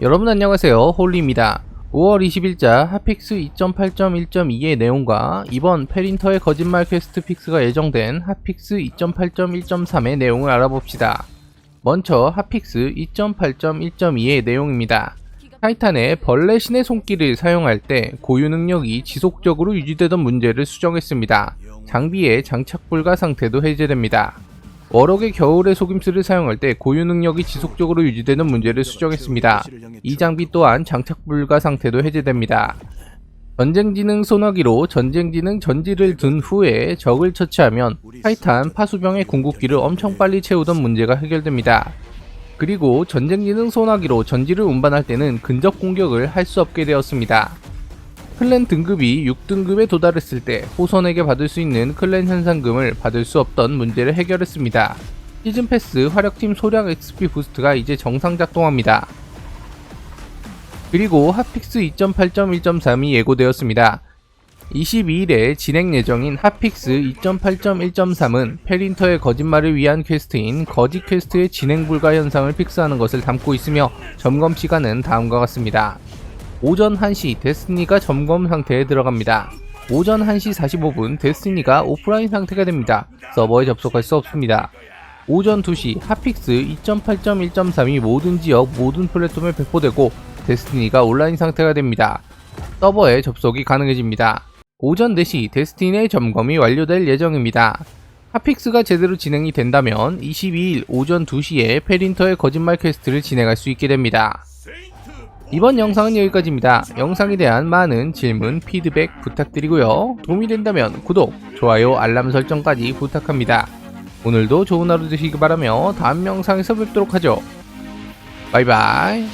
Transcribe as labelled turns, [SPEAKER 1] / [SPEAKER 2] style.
[SPEAKER 1] 여러분 안녕하세요. 홀리입니다. 5월 20일자 핫픽스 2.8.1.2의 내용과 이번 페린터의 거짓말 퀘스트 픽스가 예정된 핫픽스 2.8.1.3의 내용을 알아봅시다. 먼저 핫픽스 2.8.1.2의 내용입니다. 타이탄의 벌레 신의 손길을 사용할 때 고유 능력이 지속적으로 유지되던 문제를 수정했습니다. 장비의 장착 불가 상태도 해제됩니다 워럭의 겨울의 속임수를 사용할 때 고유 능력이 지속적으로 유지되는 문제를 수정했습니다. 이 장비 또한 장착 불가 상태도 해제됩니다. 전쟁지능 소나기로 전쟁지능 전지를 든 후에 적을 처치하면 타이탄 파수병의 궁극기를 엄청 빨리 채우던 문제가 해결됩니다. 그리고 전쟁지능 소나기로 전지를 운반할 때는 근접 공격을 할 수 없게 되었습니다. 클랜 등급이 6등급에 도달했을 때 호선에게 받을 수 있는 클랜 현상금을 받을 수 없던 문제를 해결했습니다. 시즌 패스 화력팀 소량 XP 부스트가 이제 정상 작동합니다. 그리고 핫픽스 2.8.1.3이 예고되었습니다. 22일에 진행 예정인 핫픽스 2.8.1.3은 페린터의 거짓말을 위한 퀘스트인 거짓 퀘스트의 진행 불가 현상을 픽스하는 것을 담고 있으며 점검 시간은 다음과 같습니다. 오전 1시 데스티니가 점검 상태에 들어갑니다. 오전 1시 45분 데스티니가 오프라인 상태가 됩니다. 서버에 접속할 수 없습니다. 오전 2시 핫픽스 2.8.1.3이 모든 지역 모든 플랫폼에 배포되고 데스티니가 온라인 상태가 됩니다. 서버에 접속이 가능해집니다. 오전 4시 데스티니의 점검이 완료될 예정입니다. 핫픽스가 제대로 진행이 된다면 22일 오전 2시에 페린터의 거짓말 퀘스트를 진행할 수 있게 됩니다. 이번 영상은 여기까지입니다. 영상에 대한 많은 질문, 피드백 부탁드리고요. 도움이 된다면 구독, 좋아요, 알람 설정까지 부탁합니다. 오늘도 좋은 하루 되시기 바라며 다음 영상에서 뵙도록 하죠. 바이바이.